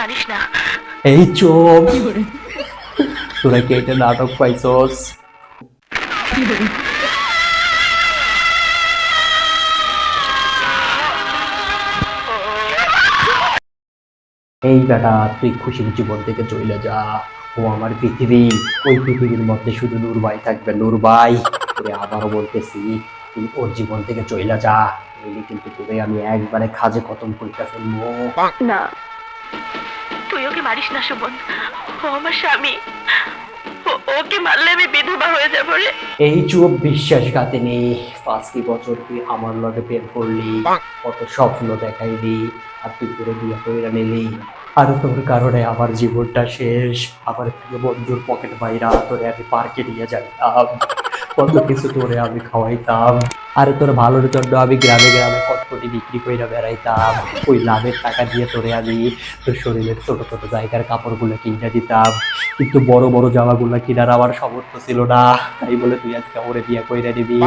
মারিস না। এই চোপ তোরা কি এটা নাটক পাইছস? এই বেটা তুই খুশির জীবন থেকে চলে যা। ও আমার পৃথিবী। ওই পৃথিবীর মধ্যে শুধু নূর ভাই থাকবে নূর ভাই। তোরে আবারও বলতেছি তুই ওর জীবন থেকে চলে যা। কিন্তু তোরে আমি একবারে খাজে খতম করতে ফেলব। না। মারিস না শোভন ও আমার স্বামী। ওকে মারলে আমি বিধবা হয়ে যাব রে। এই চুপ বিশ্বাসঘাতিনি পাঁচটি বছর তুই আমার লগে প্রেম করলি কত স্বপ্ন দেখাইলি আর তুই করে বিয়ে কইরা নিলি। আর তোর কারণে আমার জীবনটা শেষ। আমার প্রিয় বন্ধুর পকেট বাইরা তোরে আমি পার্কে নিয়ে যাইতাম। কত কিছু তোরে আমি খাওয়াইতাম। আর তোর ভালোর জন্য আমি গ্রামে গ্রামে কটকটি বিক্রি কইরা বেড়াইতাম। ওই লাভের টাকা দিয়ে তোরে আমি তোর শরীরের ছোট ছোট জায়গার কাপড়গুলো কিনে দিতাম। কিন্তু বড় বড় জামাগুলো কিনার আমার সামর্থ্য ছিল না। তাই বলে তুই আজকে ওরে বিয়ে কইরা নিবি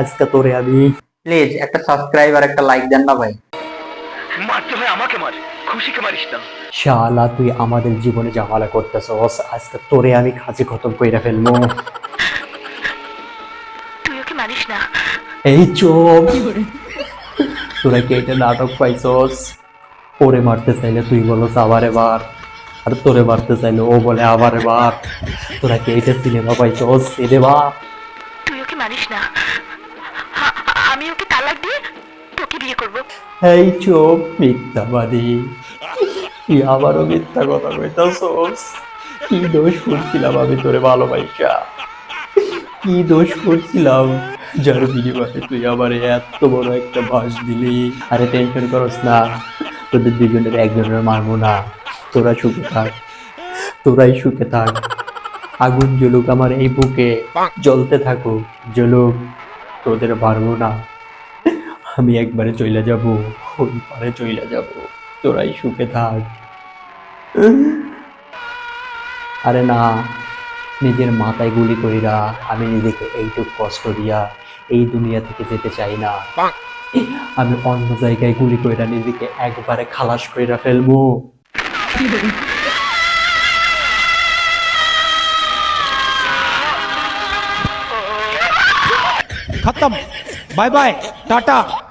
আজকে তোরে আমি প্লিজ একটা সাবস্ক্রাইব আর একটা লাইক দেন না ভাই। মারতে হয় আমাকে মার খুশিকে মারিস না। শালা তুই আমাদের জীবনে জামালা করতেছস। আজকে তোরে আমি খাঁচি খতম কইরা ফেলব। তুই না। এই চোপ তোরা কি এটা নাটক পাইছস? ওরে মারতে চাইলে তুই বলো আবার এবার। আর তোরে মারতে চাইলে ও বলে আবার এবার। তোরা কি এটা সিনেমা পাইছস? তুই ওকে মারিস না। আমি ওকে তালাক দিয়ে তোকে বিয়ে করব। এই চোপ মিথ্যাবাদী। তুই আবারও মিথ্যা কথা কইতাছস? কি দোষ করছিলাম আমি তোরে ভালোবাসা। কি দোষ করছিলাম? যার বিনিময়ে তুই আমার এত বড় একটা বাস দিলি। আরে টেনশন করস না, তোদের দুজনের একজনের মারবো না। তোরা সুখে থাক, তোরাই সুখে থাক। আগুন জ্বলুক আমার এই বুকে, জ্বলতে থাকুক, জ্বলুক, তোদের মারবো না। আমি একবারে চইলা যাব, ওই পারে চইলা যাব, তোরাই সুখে থাক। আরে না নিজের মাথায় গুলি করি না। আমি নিজেকে এইটুক কষ্ট দিয়া এই দুনিয়া থেকে যেতে চাই না। আমি অন্য জায়গায় গুলি কইরা নিজেকে একবারে খালাস কইরা ফেলব। খতম। Bye bye tata.